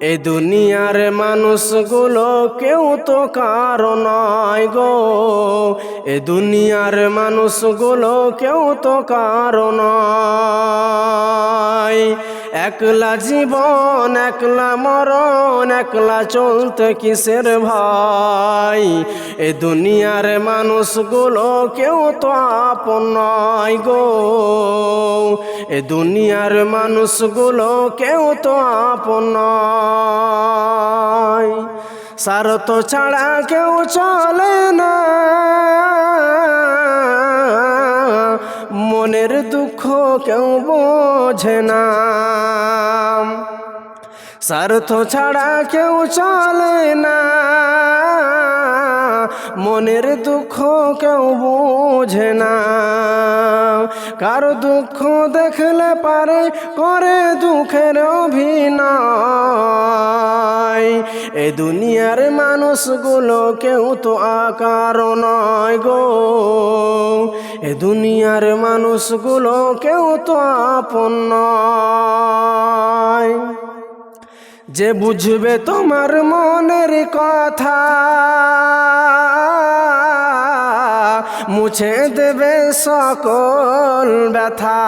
এ দুনিয়ার মানুষগুলো কেউ তো কারও নয় গো। এ দুনিয়ার মানুষগুলো কেউ তো কারও নয়। একলা জীবন, একলা মরণ, একলা চলতে কিসের ভাই? এ দুনিয়ার মানুষগুলো কেউ তো আপন নয় গো। এ দুনিয়ার মানুষগুলো কেউ তো আপন নয়। স্বার্থ ছাড়া কেউ চলে না। মনের দুঃখ কেউ বোঝে না। স্বার্থ ছাড়া কেউ চলে না। মনের দুঃখ কেউ বোঝে না। কারও দুঃখ দেখলে পারে, করে দুঃখের অভিনয়। এ দুনিয়ার মানুষগুলো কেউ তো আকার নয় গো। এ দুনিয়ার মানুষগুলো কেউ তো আপন্ন যে বুঝবে তোমার মনের কথা, মুছে দেবে সকল ব্যথা।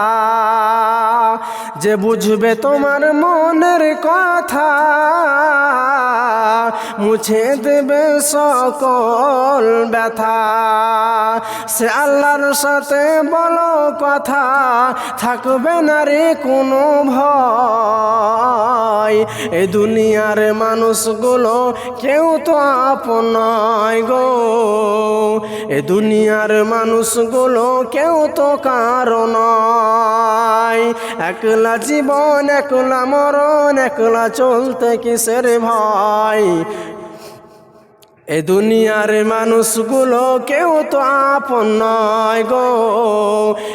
যে বুঝবে তোমার মনের কথা, মুছে দেবে সকল ব্যথা। সে আল্লাহর সাথে বলো কথা, থাকবে না রে কোনো ভয়। এ দুনিয়ার মানুষগুলো কেউ তো আপন নয় গো। এ দুনিয়ার মানুষগুলো কেউ তো কারও নয়। একলা জীবন, একলা মরণ, একলা চলতে কিসের ভয়? এ দুনিয়ার মানুষগুলো কেউ তো আপন নয় গো।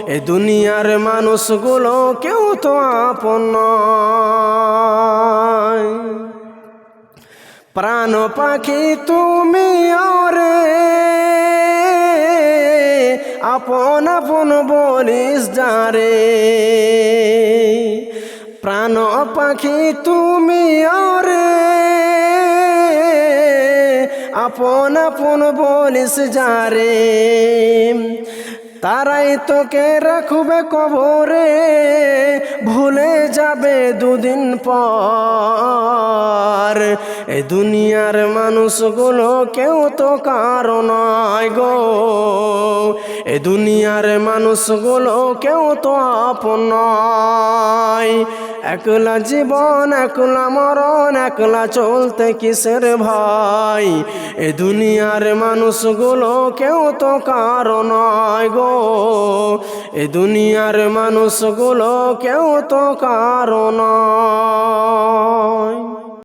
এ দুনিয়ার মানুষগুলো কেউ তো আপন নয়। প্রাণ পাখি তুমি ওরে আপন আপন বলিস যারে প্রাণ পাখি তুমি ওরে আপন আপন বলিস যারে তারাই তোকে রাখবে কবরে, ভুলে যাবে দুদিন পর। এ দুনিয়ার মানুষগুলো কেউ তো কারণ গো। এ দুনিয়ার মানুষগুলো কেউ তো আপন একলা জীবন, একলা মরণ, একলা চলতে কিসের ভাই? এ দুনিয়ার মানুষগুলো কেউ তো কারও নয় গো। এ দুনিয়ার মানুষগুলো কেউ তো কারও নয়।